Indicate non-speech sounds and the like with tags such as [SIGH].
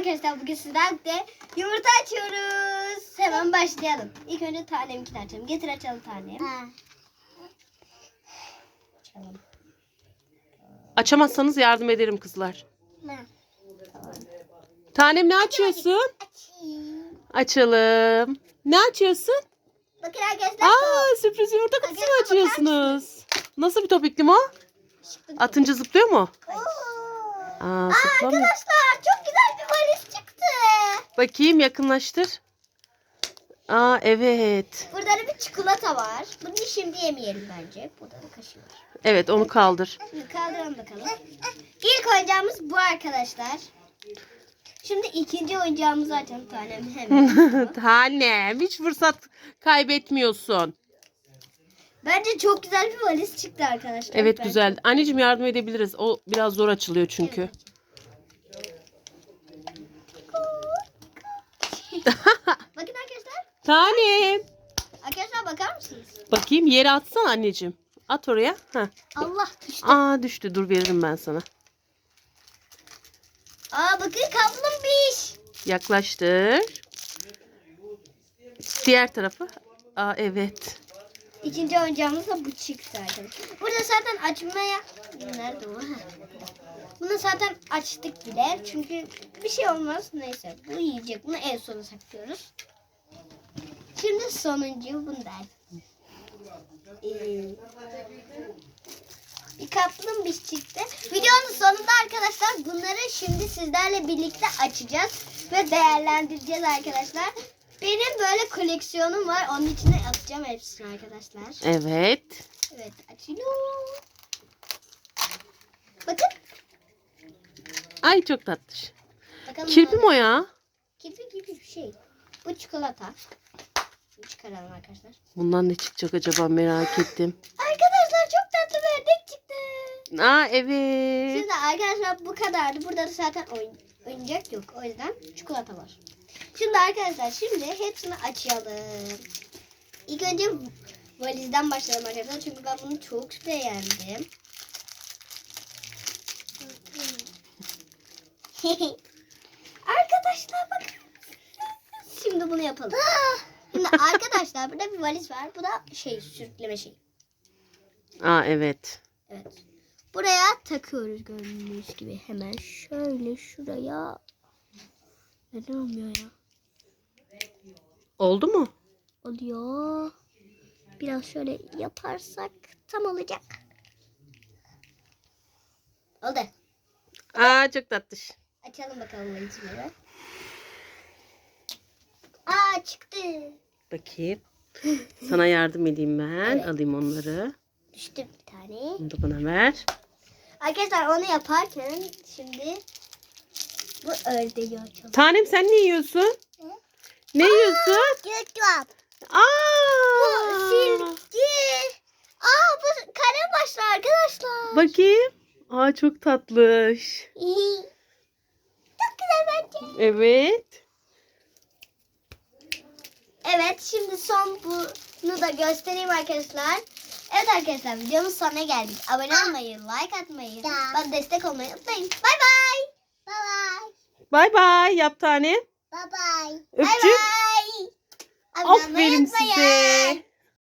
arkadaşlar bugün sizlerle yumurta açıyoruz. Hemen başlayalım. İlk önce taneminkini açalım. Getir açalım tanem. Açalım. Açamazsanız yardım ederim kızlar. Tanem ne açıyorsun? Açalım. Ne açıyorsun? Bakın arkadaşlar. Aa sürpriz yumurta kutusu mu açıyorsunuz? Nasıl bir top iklim o? Atınca zıplıyor mu? Oo. Aa Aa, zıplamıyor. arkadaşlar çok valiz çıktı. Bakayım yakınlaştır. Aa evet. Burada da bir çikolata var. Bunu şimdi yemeyelim bence. Burada da kaşığı var. Evet onu kaldır. Şimdi kaldıralım bakalım. İlk oyuncağımız bu arkadaşlar. Şimdi ikinci oyuncağımızı açalım tanem hemen. [LAUGHS] Tanem hiç fırsat kaybetmiyorsun. Bence çok güzel bir valiz çıktı arkadaşlar. Evet güzel. Anneciğim yardım edebiliriz. O biraz zor açılıyor çünkü. [LAUGHS] Bakın arkadaşlar. Tanem. Arkadaşlar bakar mısınız? Bakayım yere atsan anneciğim. At oraya. Heh. Allah düştü. Aa düştü. Dur veririm ben sana. Aa bakın kaplumbağaş. Yaklaştır. Diğer tarafı. Aa evet. İkinci oyuncağımız da bu çıktı arkadaşlar. Burada zaten açmaya... Nerede? Heh. [LAUGHS] Bunu zaten açtık bile. Çünkü bir şey olmaz. Neyse bu yiyecek. Bunu en sona saklıyoruz. Şimdi sonuncu bundan. Ee, bir kaplumbağaş çıktı. Videonun sonunda arkadaşlar bunları şimdi sizlerle birlikte açacağız ve değerlendireceğiz arkadaşlar. Benim böyle koleksiyonum var. Onun içine atacağım hepsini arkadaşlar. Evet. Evet açılıyor. Bakın. Ay çok tatlış. Bakalım Kirpi mi o ya? Kirpi gibi bir şey. Bu çikolata. Çıkaralım arkadaşlar. Bundan ne çıkacak acaba merak ettim. Arkadaşlar çok tatlı bir ördek çıktı. Aa evet. Şimdi arkadaşlar bu kadardı. Burada da zaten oyun, oyuncak yok. O yüzden çikolata var. Şimdi arkadaşlar şimdi hepsini açalım. İlk önce valizden başlayalım arkadaşlar. Çünkü ben bunu çok beğendim. [LAUGHS] arkadaşlar bakın. Şimdi bunu yapalım. [LAUGHS] Şimdi arkadaşlar burada bir valiz var. Bu da şey sürükleme şey. Aa evet. Evet. Buraya takıyoruz gördüğünüz gibi. Hemen şöyle şuraya. Neden olmuyor ya? Oldu mu? Oluyor. Biraz şöyle yaparsak tam olacak. Oldu. Aa çok tatlış. Açalım bakalım valizleri. Aa çıktı. Bakayım. Sana yardım edeyim ben. Evet. Alayım onları. Düştü bir tane. Onu da bana ver. Arkadaşlar onu yaparken şimdi bu ördeği açalım. Tanem sen ne yiyorsun? Ne yiyorsun? Göktuğ. Aa! Silgi. Aa bu kalem başlı arkadaşlar. Bakayım. Aa çok tatlış. [LAUGHS] Çok güzel bence. Evet. Evet şimdi son bunu da göstereyim arkadaşlar. Evet arkadaşlar videomuz sonuna geldik. Abone olmayı, like atmayı, bana destek olmayı unutmayın. Bay bay. Bay bay. Bay bay yap tanem. Öptüm. Bay bay. Abone olmayı Aferin size.